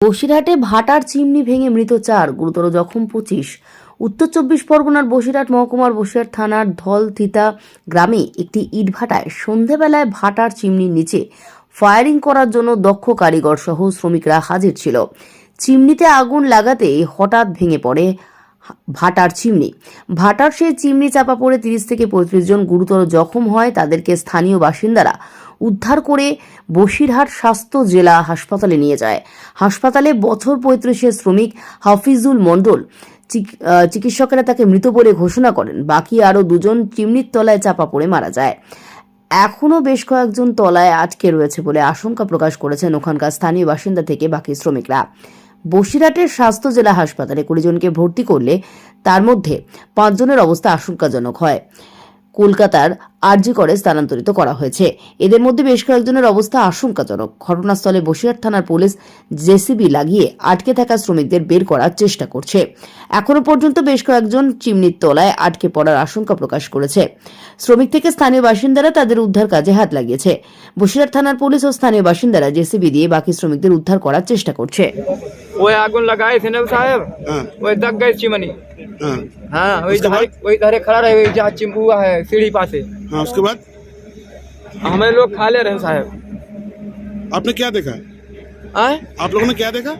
বসিরহাটে ভাটার চিমনি ভেঙে মৃত চার, গুরুতর জখম পঁচিশ। উত্তর চব্বিশ পরগনার বসিরহাট মহকুমার বসিরহাট থানার ধলথিতা গ্রামে একটি ইটভাটায় সন্ধেবেলায় ভাটার চিমনির নিচে ফায়ারিং করার জন্য দক্ষ কারিগর সহ শ্রমিকরা হাজির ছিল। চিমনিতে আগুন লাগাতে হঠাৎ ভেঙে পড়ে ভাটার চিমনি। ভাটার সেই চিমনি চাপা পড়ে তিরিশ থেকে পঁয়ত্রিশ জন গুরুতর জখম হয় তাদেরকে স্থানীয় বাসিন্দারা উদ্ধার করে বসিরহাট স্বাস্থ্য জেলা হাসপাতালে নিয়ে যায়। হাসপাতালে বছর পঁয়ত্রিশের শ্রমিক হাফিজুল মণ্ডল চিকিৎসকেরা তাকে মৃত বলে ঘোষণা করেন। বাকি আরও দুজন চিমনির তলায় চাপা পড়ে মারা যায়। এখনও বেশ কয়েকজন তলায় আটকে রয়েছে বলে আশঙ্কা প্রকাশ করেছেন ওখানকার স্থানীয় বাসিন্দা থেকে বাকি শ্রমিকরা। বসিরহাটের স্বাস্থ্য জেলা হাসপাতালে কুড়ি জনকে ভর্তি করলে তার মধ্যে পাঁচজনের অবস্থা আশঙ্কাজনক হয়। কলকাতার আরজি করে স্থানান্তরিত করা হয়েছে এদের মধ্যে বেশ কয়েকজনের অবস্থা আশঙ্কাজনক ঘটনাস্থলে বসিরহাট থানার পুলিশ জেসিবি লাগিয়ে আটকে থাকা শ্রমিকদের বের করার চেষ্টা করছে এখনো পর্যন্ত বেশ কয়েকজন চিমনির তলায় আটকে পড়ার আশঙ্কা প্রকাশ করেছে শ্রমিক থেকে স্থানীয় বাসিন্দারা তাদের উদ্ধার কাজে হাত লাগিয়েছে বসিরহাট থানার পুলিশ ও স্থানীয় বাসিন্দারা জেসিবি দিয়ে বাকি শ্রমিকদের উদ্ধার করার চেষ্টা করছে वो आगुन लगाए थे ना साहब हाँ वो दग गए चिमनी हाँ हाँ वही उसके धारे वही धारे खड़ा रहे वही जहाँ चिंबू हुआ है सीढ़ी पासे ওই हाँ उसके बाद? हमें लोग खा ले रहे हैं साहब। आपने क्या देखा? आए? आप लोगों ने क्या देखा?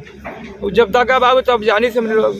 जब तक आप बाबू तब जानी से हम लोग